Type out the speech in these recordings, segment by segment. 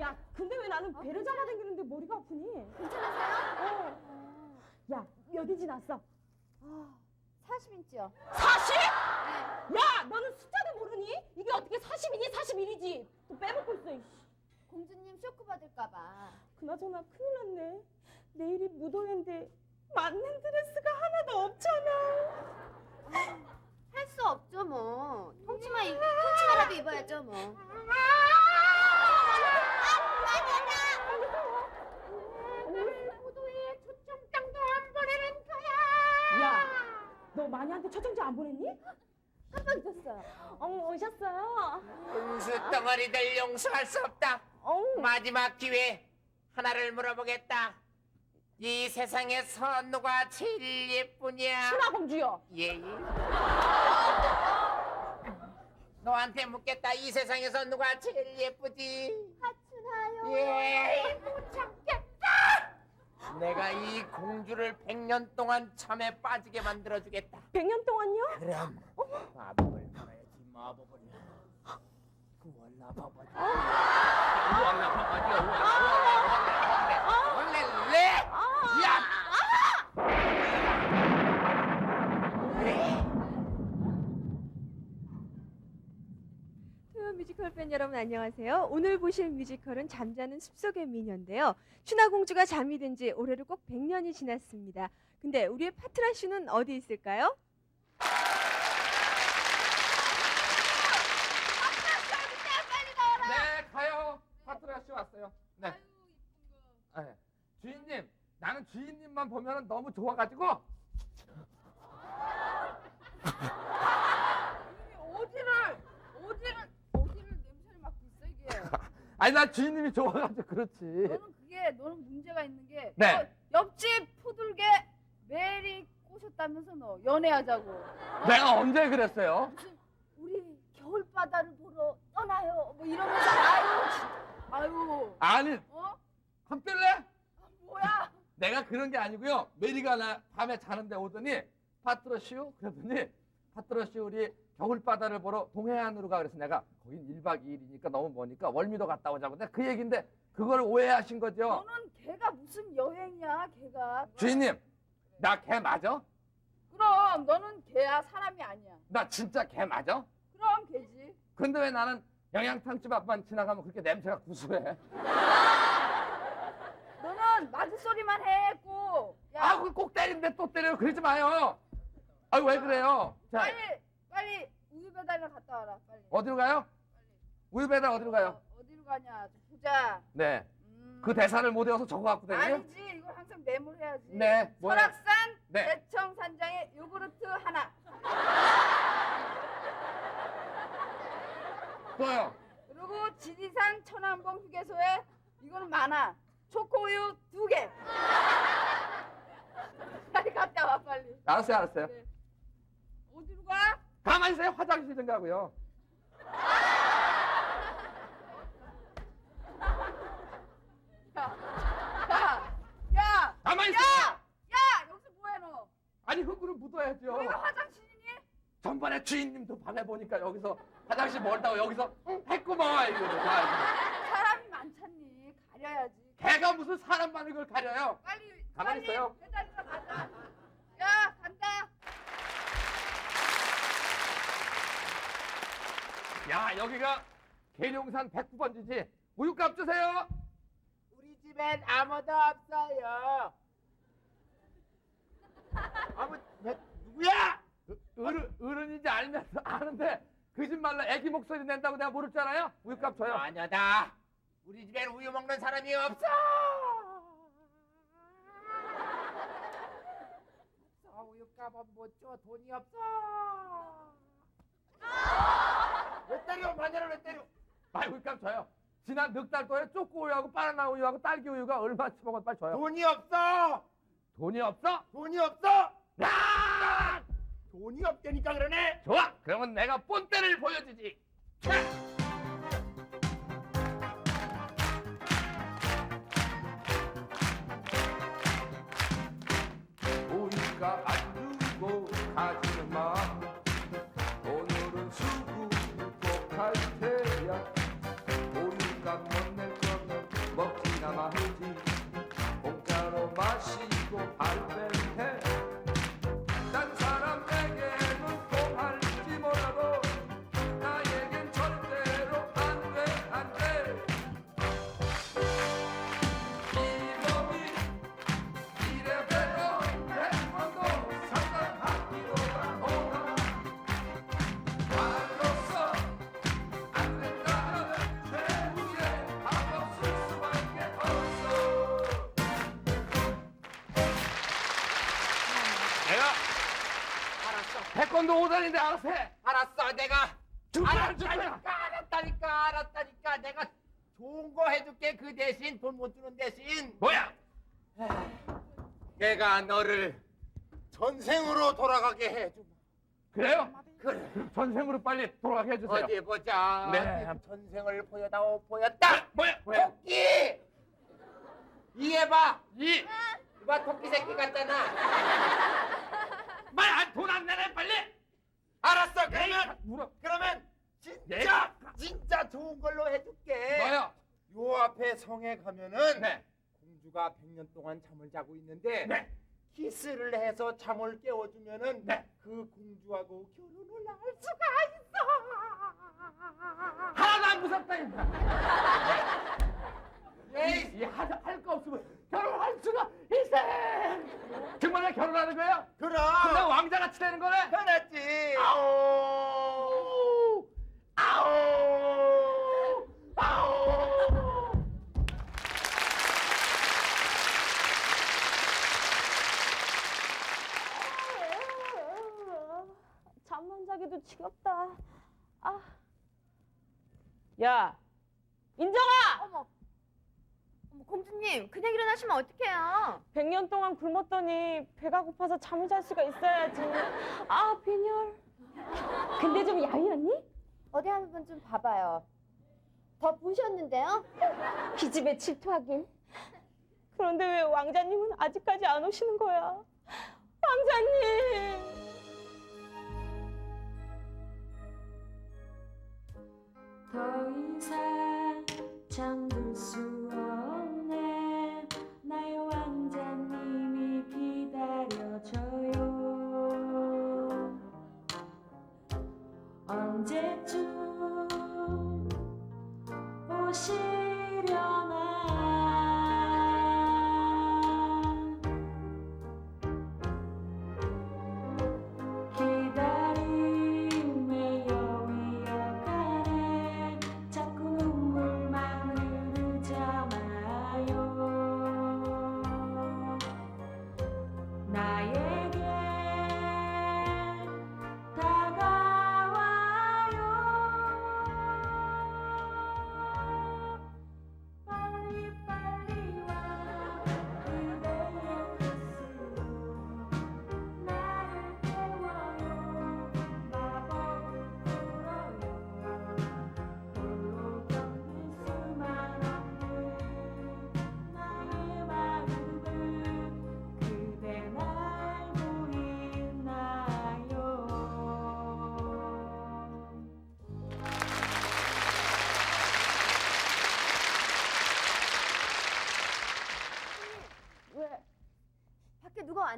야, 근데 왜 나는 아, 배를 잡아당기는데 머리가 아프니? 괜찮으세요? 어. 야, 몇 인치 났어? 아, 40인치요. 40? 야, 너는 숫자도 모르니? 이게 어떻게 40이니? 41이지. 또 빼먹고 있어, 이씨. 공주님 쇼크 받을까봐. 그나저나 큰일 났네. 내일이 무도회인데 맞는 드레스가 하나도 없잖아. 할 수 없죠 뭐. 통치마 아. 통치마라도 입어야죠 뭐. 덩어리들 용서할 수 없다. 어우, 마지막 기회 하나를 물어보겠다. 이 세상에서 누가 제일 예쁘냐? 신화 공주요. 예. 예. 너한테 묻겠다. 이 세상에서 누가 제일 예쁘지? 하춘하요. 예. 못 참겠다. 내가 이 공주를 백년 동안 참에 빠지게 만들어 주겠다. 100년 동안요? 그럼 마법을 걸어야지 마법을. 그 월나 법을. 월나 법을. 원래 래. 야. 토요 뮤지컬 팬 여러분 안녕하세요. 오늘 보실 뮤지컬은 잠자는 숲속의 미녀인데요. 춘하 공주가 잠이 든 지 올해로 꼭 100년이 지났습니다. 근데 우리의 파트라 씨는 어디 있을까요? 네, 가요. 파트라 씨 왔어요. 네. 아, 네. 주인님, 나는 주인님만 보면 너무 좋아가지고. 어디를 어디를 어디를 냄새를 맡고 있어 이게. 아니, 나 주인님이 좋아가지고 그렇지. 너는 그게 너는 문제가 있는 게. 네. 너 옆집 푸들게 메리 꼬셨다면서 너 연애하자고. 내가 언제 그랬어요? 무슨 우리 겨울 바다를 보러 떠나요. 뭐 이러면서. 아유. 아니, 어? 한뜰래? 아, 뭐야? 내가 그런 게 아니고요. 메리가 나 밤에 자는데 오더니 파트러 씨요? 그랬더니 파트러 씨 우리 겨울 바다를 보러 동해안으로 가 그래서 내가 거긴 1박 2일이니까 너무 머니까 월미도 갔다 오자고 내가 그 얘기인데 그걸 오해하신 거죠. 너는 걔가 무슨 여행이야? 걔가. 주인님, 나 개 맞아? 그럼 너는 걔야 사람이 아니야. 나 진짜 개 맞아? 그럼 걔지. 근데 왜 나는 영양탕집 앞만 지나가면 그렇게 냄새가 구수해? 너는 맞은 소리만 해, 꼭. 야, 아, 그걸 꼭 때리는데 또 때려요. 그러지 마요. 아, 왜 그래요? 자, 빨리, 빨리 우유 배달이나 갔다 와라, 빨리. 어디로 가요? 우유 배달 어디로 가요? 어, 어디로 가냐, 좀 보자. 네. 음. 그 대사를 못 외워서 적어 갖고 다녀요? 아니지, 이걸 항상 메모해야지. 네, 뭐야? 설악산 네. 대청산장에 요구르트 하나. 또요. 그리고 지리산 천안봉 휴게소에 이거는 많아. 초코우유 두 개. 빨리 갔다 와, 빨리. 알았어요, 알았어요. 네. 어디로 가? 가만히 있어요. 화장실 좀 가고요. 야, 야, 가만히 야, 있어요. 야, 여기서 뭐해 너? 아니, 흙으로 묻어야죠. 여기가 화장실이니? 전번에 주인님도 밤에 보니까 여기서 화장실 멀다고 여기서 했구먼. 이거 사람이 많잖니. 가려야지. 개가 무슨 사람 많은 걸 가려요? 빨리, 가만히 빨리 있어요. 배달이나 가자. 야, 간다. 야, 여기가 계룡산 백구번지지. 우유값 주세요. 우리 집엔 아무도 없어요. 아무 몇- 누구야? 어른, 어른인지 알면서 아는데 거짓말로 애기 목소리 낸다고 내가 모를 줄 알아요? 우유값 줘요. 아니다. 우리 집엔 우유 먹는 사람이 없어. 없어. 우유값은 못 줘. 돈이 없어. 왜 때려? 마녀를 왜 때려? 빨리 우유값 줘요. 지난 넉 달 동안 쪼꼬 우유하고 바나나 우유하고 딸기 우유가 얼마치 먹었 빨리 줘요. 돈이 없어. 돈이 없어? 돈이 없어. 야! 돈이 없다니까 그러네. 좋아. 그러면 내가 본때를 보여주지. 자. 우유가 안 주고 가지는 마. 태권도 5단인데 알아서 해. 알았어 내가 알았다니까. 알았다니까 알았다니까 내가 좋은 거 해줄게 그 대신 돈 못 주는 대신 뭐야? 내가 너를 전생으로 돌아가게 해줘 그래요? 그래 그럼 전생으로 빨리 돌아가게 해주세요. 어디 보자 네. 어디 전생을 보여다오 보였다 뭐야? 뭐야? 토끼 이해봐 이 이봐 토끼 새끼 같잖아 말 돈 안 내네 빨리. 알았어 그러면 물어. 그러면 진짜 진짜 좋은 걸로 해줄게 뭐요? 요 앞에 성에 가면은 네. 공주가 100년 동안 잠을 자고 있는데 네. 키스를 해서 잠을 깨워주면은 네. 그 공주하고 결혼을 할 수가 있어. 하나도 안 무섭다 임마. 에이, 이할거 없으면 결혼할 수가 있어. 정말 내 결혼하는 거야? 그럼 나 그럼 왕자 같이 되는 거네. 편했지. 아오 아오 아오. 잠만 자기도 지겹다. 아. 야, 인정아! 어머. 공주님 그냥 일어나시면 어떡해요? 100년 동안 굶었더니 배가 고파서 잠을 잘 수가 있어야지. 아, 빈혈. 근데 좀 야위었니? 어디 한번 좀 봐봐요. 더 부으셨는데요? 기집애 질투하긴. 그런데 왜 왕자님은 아직까지 안 오시는 거야? 왕자님! 더 이상 잠들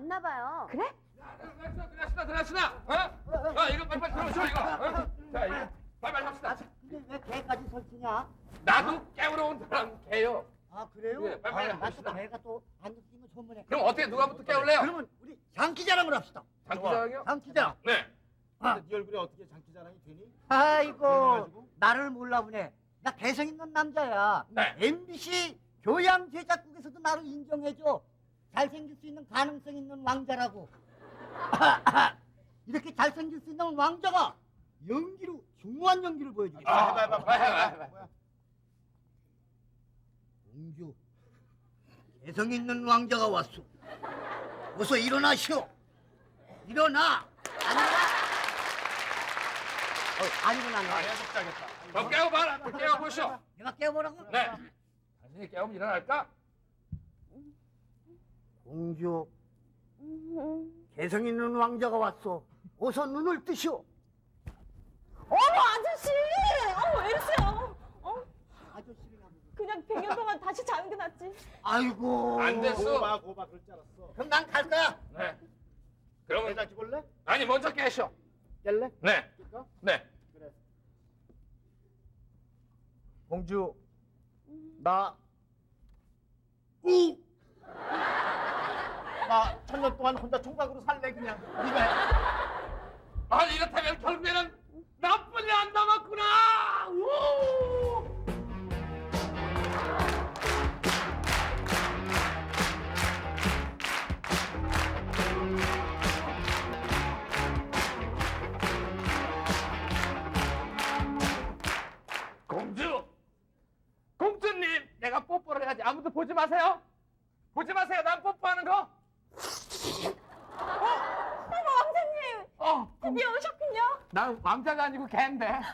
왔나 봐요. 그래? 들어가시다 들어가시다 어? 어 이거 빨리 빨리 들어오셔 이거 어? 자 이거 빨리 빨리 합시다 근데 왜 개까지 설치냐? 나도 깨우러 온 사람 개요 아 그래요? 예, 빨리 빨리 아, 합시다. 나또 개가 또안 느끼면 소문에. 그럼 어떻게 누가부터 깨울래요? 그러면 우리 장기자랑을 합시다. 장기자랑이요? 장기자랑. 네 아, 네 얼굴에 어떻게 장기자랑이 되니? 아이고? 나를 몰라보네. 나 개성 있는 남자야. 네. MBC 교양 제작국에서도 나를 인정해줘. 잘생길 수 있는 가능성 있는 왕자라고. 이렇게 잘생길 수 있는 왕자가 연기로 중후한 연기를 보여주겠어. 아, 해봐 해봐 해봐 해봐 공주, 개성 있는 왕자가 왔소. 어서 일어나시오. 일어나. 안 일어나? 어, 안 일어나네. 해석자겠다. 더 깨워봐라 더 깨워보시오 내가 깨보라고? 네 당신이 깨우면 일어날까? 공주, 개성 있는 왕자가 왔소. 어서 눈을 뜨시오. 어머, 아저씨! 어머, 왜 이러세요? 어? 나보고. 그냥 100년 동안 다시 자는 게 낫지. 아이고. 안 됐어. 고바 고바 그럴 줄 알았어. 그럼 난 갈 거야. 네 그러면 내장 찍을래? 아니 먼저 깨셔 깰래? 네 낄까? 네. 그래. 공주, 나 우. 8년 동안 혼자 총각으로 살래 그냥 네가 해. 아 이렇다면 결국에는 나쁜 애 안 남았구나. 우! 공주, 공주님, 내가 뽀뽀를 해야지 아무도 보지 마세요. 보지 마세요. 난 뽀뽀하는 거. 어머 왕자님 어, 드디어 오셨군요. 나 왕자가 아니고 개인데. 나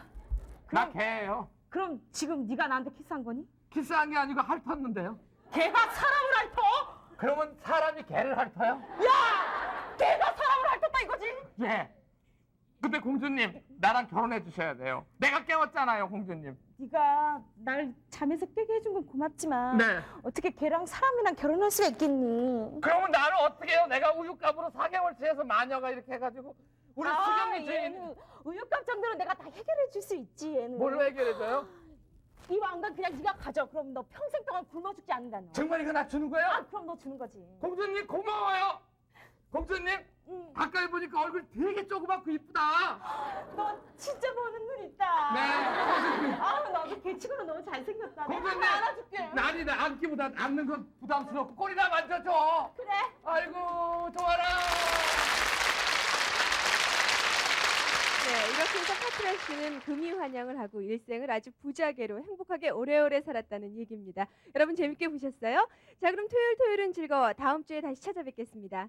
그럼- 개예요. 그럼 지금 네가 나한테 키스한 거니? 키스한 게 아니고 핥았는데요. 걔가 사람을 핥어? 그러면 사람이 개를 핥아요? 야! 걔가 사람을 핥았다 이거지? 예. 근데 공주님, 나랑 결혼해 주셔야 돼요. 내가 깨웠잖아요, 공주님. 네가 날 잠에서 깨게 해준 건 고맙지만 네. 어떻게 걔랑 사람이랑 결혼할 수가 있겠니? 그러면 나를 어떻게 해요? 내가 우유값으로 4개월치에서 마녀가 이렇게 해가지고 우리 아, 수경이 주인 얘는 우유값 정도는 내가 다 해결해 줄 수 있지 얘는. 뭘로 해결해줘요? 이 왕관 그냥 네가 가져. 그럼 너 평생 동안 굶어 죽지 않는다 너. 정말 이거 나 주는 거예요? 아 그럼 너 주는 거지. 공주님 고마워요. 공주님 응. 가까이 보니까 얼굴 되게 조그맣고 이쁘다. 너 진짜 보는 눈 있다. 네. 아 너도 개치고로 너무 잘생겼다. 내가 공주님. 하나 안아줄게. 난이 나 안기보다 안는 건 부담스럽고 꼬리나 만져줘. 그래. 아이고 좋아라. 네, 이렇게 해서 파트라 씨는 금이 환영을 하고 일생을 아주 부자계로 행복하게 오래오래 살았다는 얘기입니다. 여러분 재밌게 보셨어요? 자, 그럼 토요일 토요일은 즐거워. 다음 주에 다시 찾아뵙겠습니다.